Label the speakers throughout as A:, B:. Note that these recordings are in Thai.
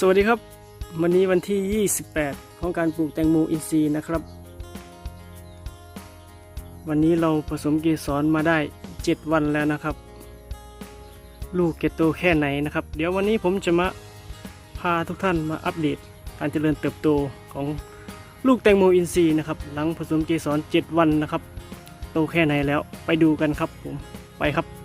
A: สวัสดีครับ วันนี้วันที่ 28 ของการปลูกแตงโมอินทรีย์นะครับ วันนี้เราผสมเกสรมาได้ 7 วันแล้วนะครับ ลูกเกตโตแค่ไหนนะครับ เดี๋ยววันนี้ผมจะมาพาทุกท่านมาอัปเดตการเจริญเติบโตของลูกแตงโมอินทรีย์นะครับหลังผสมเกสร 7 วันนะครับ โตแค่ไหนแล้วไปดูกันครับผมไปครับ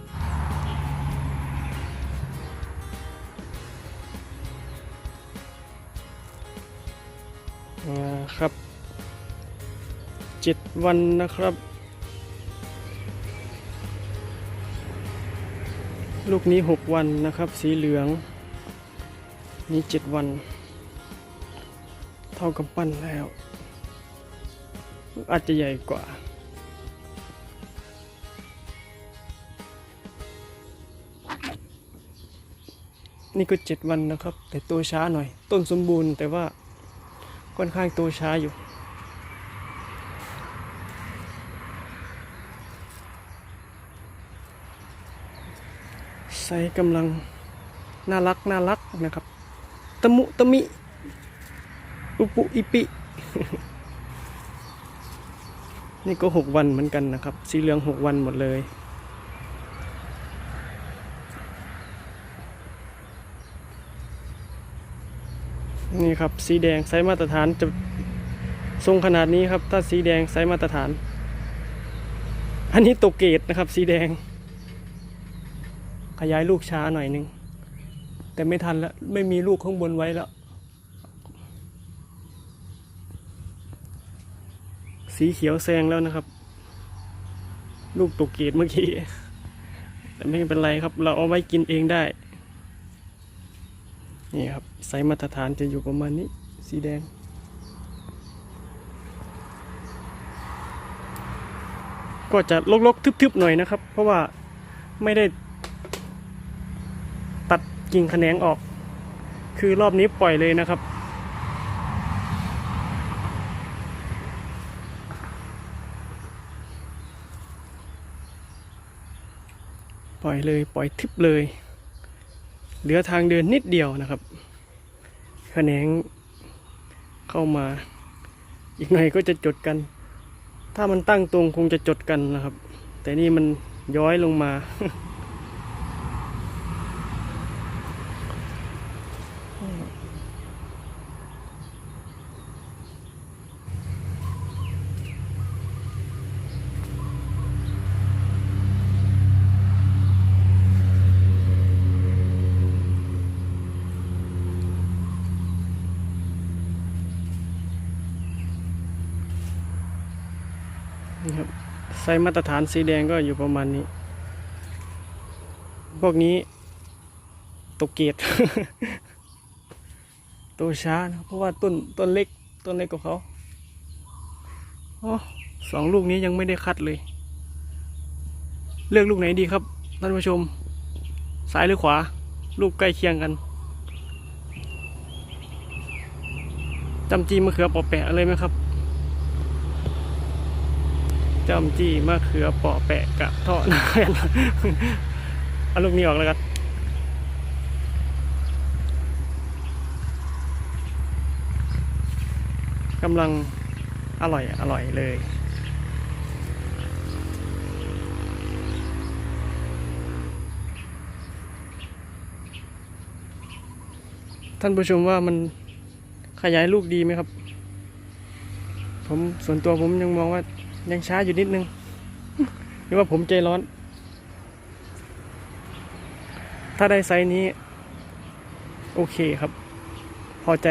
A: ครับเจ็ดวันนะครับ ลูกนี้หกวันนะครับ สีเหลือง นี้เจ็ดวัน เท่ากับปั้นแล้ว อาจจะใหญ่กว่านี่ก็เจ็ดวันนะครับ แต่โตช้าหน่อย ต้นสมบูรณ์แต่ว่า ค่อนข้างโตช้าอยู่ ใส่กำลังน่ารักน่ารักนะครับตะมุตะมิ อุปุอิปิ นี่ก็หกวันเหมือนกันนะครับ สีเหลืองหกวันหมดเลย นี่ครับสีแดงไซส์มาตรฐานจะทรงขนาดนี้ครับ ถ้าสีแดงไซส์มาตรฐาน อันนี้ตกเกตนะครับ สีแดง ขยายลูกช้าหน่อยนึง แต่ไม่ทันแล้ว ไม่มีลูกข้างบนไว้แล้ว สีเขียวแซงแล้วนะครับ ลูกตกเกตเมื่อกี้ แต่ไม่เป็นไรครับ เราเอาไว้กินเองได้ นี่ครับไซส์มาตรฐานจะอยู่ประมาณนี้สีแดง ก็จะลกๆทึบๆหน่อยนะครับ เพราะว่าไม่ได้ตัดกิ่งแขนงออก คือรอบนี้ปล่อยเลยนะครับปล่อยเลยปล่อยทึบเลย เหลือทางเดินนิดเดียวนะครับแขนงเข้ามา อีกหน่อยก็จะจดกัน ถ้ามันตั้งตรงคงจะจดกันนะครับ แต่นี่มันย้อยลงมา นี่ครับ ไซส์มาตรฐานสีแดงก็อยู่ประมาณนี้ พวกนี้ตกเกียรโตช้านะเพราะว่าต้นต้นเล็กต้นเล็กกว่าเขาอ๋อสองลูกนี้ยังไม่ได้คัดเลย เลือกลูกไหนดีครับท่านผู้ชม ซ้ายหรือขวา ลูกใกล้เคียงกันจำจีมะเขือปอแปะเลยไหมครับ จอมจี้มะเขือปาะแปะกะเทาะนาเอาลูกนี้ออกแล้วกันกำลังอร่อยอร่อยเลย ท่านผู้ชมว่ามันขยายลูกดีไหมครับ ผมส่วนตัวผมยังมองว่า ยังช้าอยู่นิดนึงหรือว่าผมใจร้อน ถ้าได้ไซส์นี้ โอเคครับ พอใจ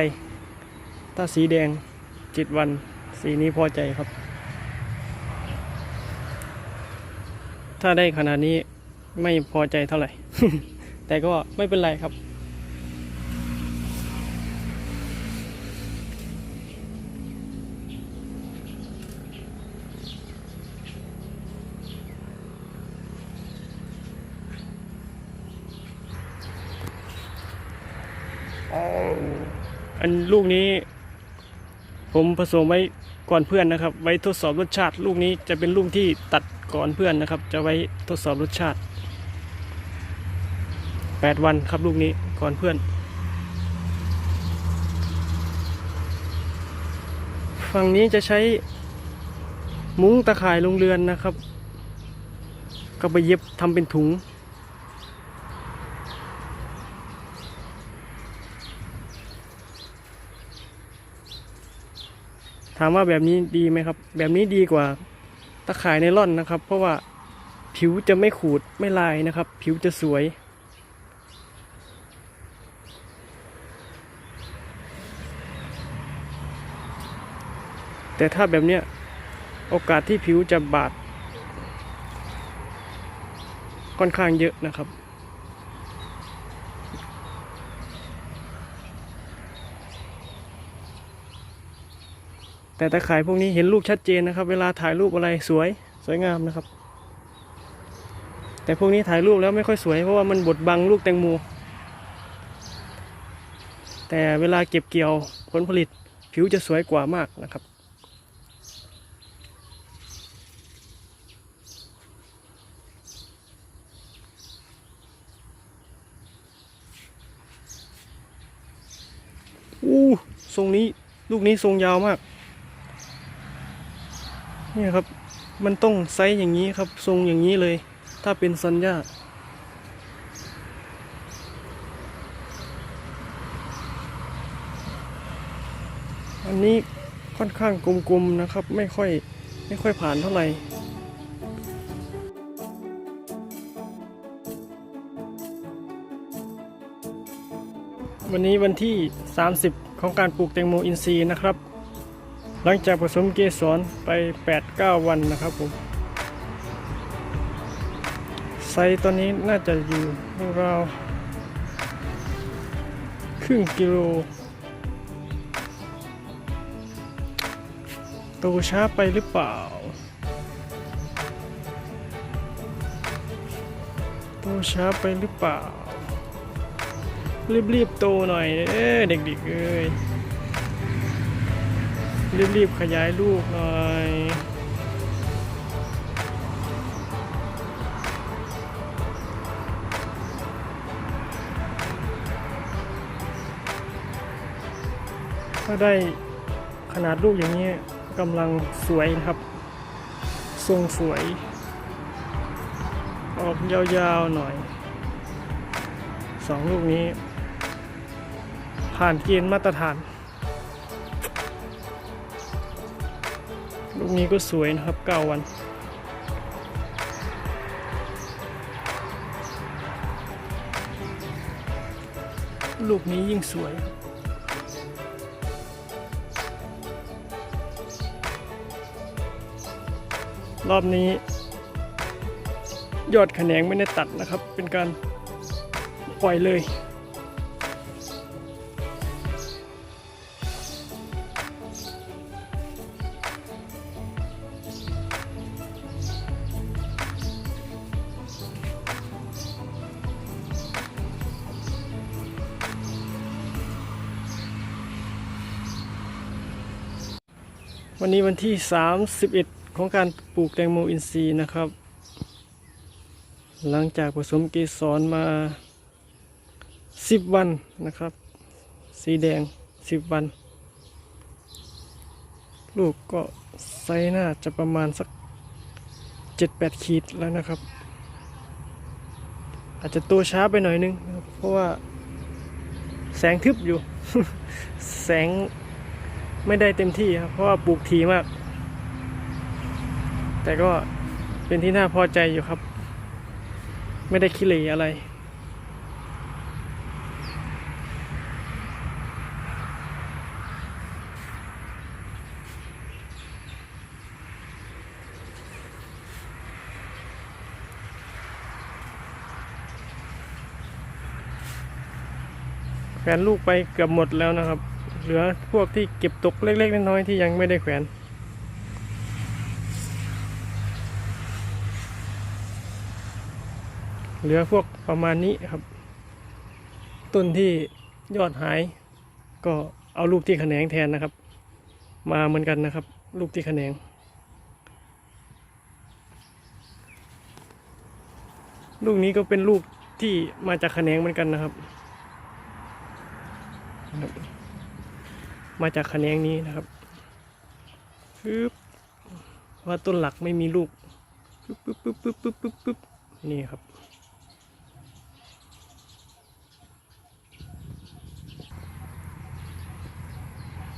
A: ถ้าสีแดงจิตวัน สีนี้พอใจครับ ถ้าได้ขนาดนี้ไม่พอใจเท่าไหร่ แต่ก็ไม่เป็นไรครับ อันลูกนี้ ผมผสมไว้ก่อนเพื่อนนะครับ ไว้ทดสอบรสชาติ ลูกนี้จะเป็นลูกที่ตัดก่อนเพื่อนนะครับ จะไว้ทดสอบรสชาติ 8 วันครับลูกนี้ก่อนเพื่อนฝั่งนี้จะใช้มุ้งตะข่ายลงเรือนนะครับ ก็ไปเย็บทำเป็นถุง ถามว่าแบบนี้ดีไหมครับ แบบนี้ดีกว่าตะข่ายไนล่อนนะครับ เพราะว่าผิวจะไม่ขูดไม่ลายนะครับ ผิวจะสวย แต่ถ้าแบบเนี้ยโอกาสที่ผิวจะบาดค่อนข้างเยอะนะครับ แต่ตะข่ายพวกนี้เห็นลูกชัดเจนนะครับ เวลาถ่ายรูปอะไรสวยสวยงามนะครับ แต่พวกนี้ถ่ายรูปแล้วไม่ค่อยสวยเพราะว่ามันบดบังลูกแตงโมแต่เวลาเก็บเกี่ยวผลผลิตผิวจะสวยกว่ามากนะครับอู้ทรงนี้ลูกนี้ทรงยาวมาก นี่ครับ มันต้องไซส์อย่างนี้ครับ ทรงอย่างนี้เลย ถ้าเป็นซันย่าอันนี้ค่อนข้างกลมๆนะครับ ไม่ค่อยไม่ค่อยผ่านเท่าไหร่วันนี้วันที่ 30 ของการปลูกแตงโมอินทรีย์นะครับ หลังจากผสมเกสรไป 8-9 วันนะครับผมไซส์ตอนนี้น่าจะอยู่ราวครึ่งกิโลโตช้าไปหรือเปล่าโตช้าไปหรือเปล่า รีบๆโตหน่อย เอ้เด็กๆเอ้ย รีบๆขยายลูกหน่อยถ้าได้ขนาดลูกอย่างนี้กำลังสวยนะครับ ทรงสวย ออกยาวๆหน่อยสองลูกนี้ ผ่านเกณฑ์มาตรฐาน ลูกนี้ก็สวยนะครับ 9 วัน ลูกนี้ยิ่งสวยรอบนี้ ยอดแขนงไม่ได้ตัดนะครับ เป็นการปล่อยเลย วันนี้วันที่ 31 ของการปลูกแตงโมอินทรีย์นะครับ หลังจากผสมเกสรมา 10 วันนะครับ สีแดง 10 วัน ลูกก็ไซน่าจะประมาณสัก 7-8 ขีดแล้วนะครับ อาจจะโตช้าไปหน่อยนึง เพราะว่าแสงทึบอยู่ แสง ไม่ได้เต็มที่ครับ เพราะว่าปลูกทีมาก แต่ก็เป็นที่น่าพอใจอยู่ครับ ไม่ได้ขี้เหร่อะไรแขวนลูกไปเกือบหมดแล้วนะครับ เหลือพวกที่เก็บตกเล็ก ๆ น้อยๆที่ยังไม่ได้แขวนเหลือพวกประมาณนี้ครับ ต้นที่ยอดหาย ก็เอาลูกที่แขนงแทนนะครับ มาเหมือนกันนะครับ ลูกที่แขนง ลูกนี้ก็เป็นลูกที่มาจากแขนงเหมือนกันนะครับ มาจากแขนงนี้นะครับปึ๊บว่าต้นหลักไม่มีลูกปึ๊บปึ๊บปึ๊บปึ๊บปึ๊บปึ๊บปึ๊บนี่ครับ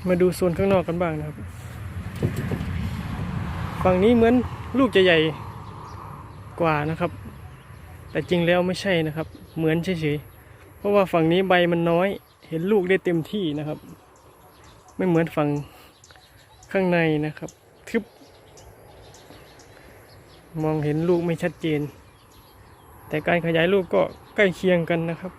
A: มาดูโซนข้างนอกกันบ้างนะครับ ฝั่งนี้เหมือนลูกจะใหญ่กว่านะครับ แต่จริงแล้วไม่ใช่นะครับ เหมือนเฉยๆเพราะว่าฝั่งนี้ใบมันน้อย เห็นลูกได้เต็มที่นะครับ ไม่เหมือนฝั่งข้างในนะครับ ทึบ มองเห็นลูกไม่ชัดเจน แต่การขยายลูกก็ใกล้เคียงกันนะครับ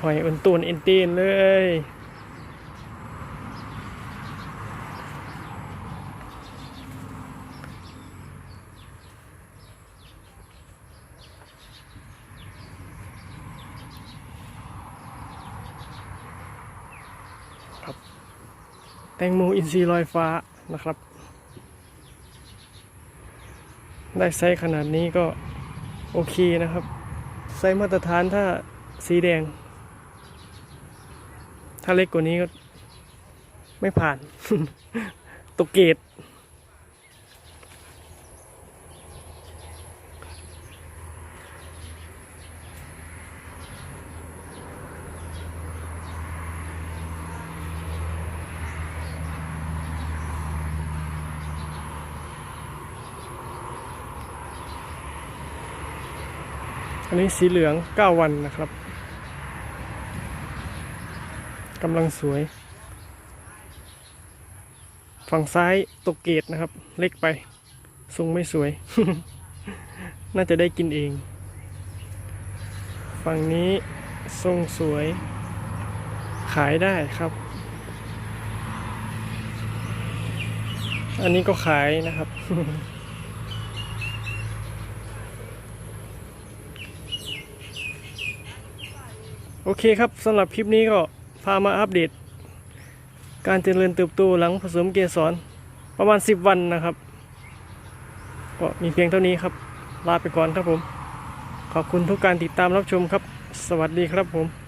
A: หอยอันตูนเอ็นเตนเลย แตงโมอินทรีลอยฟ้านะครับ ได้ไซส์ขนาดนี้ก็โอเคนะครับ ไซส์มาตรฐานถ้าสีแดง ถ้าเล็กกว่านี้ก็ไม่ผ่าน ตกเกต นี้สีเหลือง 9 วันนะครับกำลังสวย ฝั่งซ้ายตกเกตนะครับ เล็กไปทรงไม่สวย น่าจะได้กินเอง ฝั่งนี้ทรงสวย ขายได้ครับ อันนี้ก็ขายนะครับ โอเคครับสำหรับคลิปนี้ก็พามาอัปเดต การเจริญเติบโตหลังผสมเกสรประมาณ 10 วันนะครับ ก็มีเพียงเท่านี้ครับ ลาไปก่อนครับผม ขอบคุณทุกการติดตามรับชมครับ สวัสดีครับผม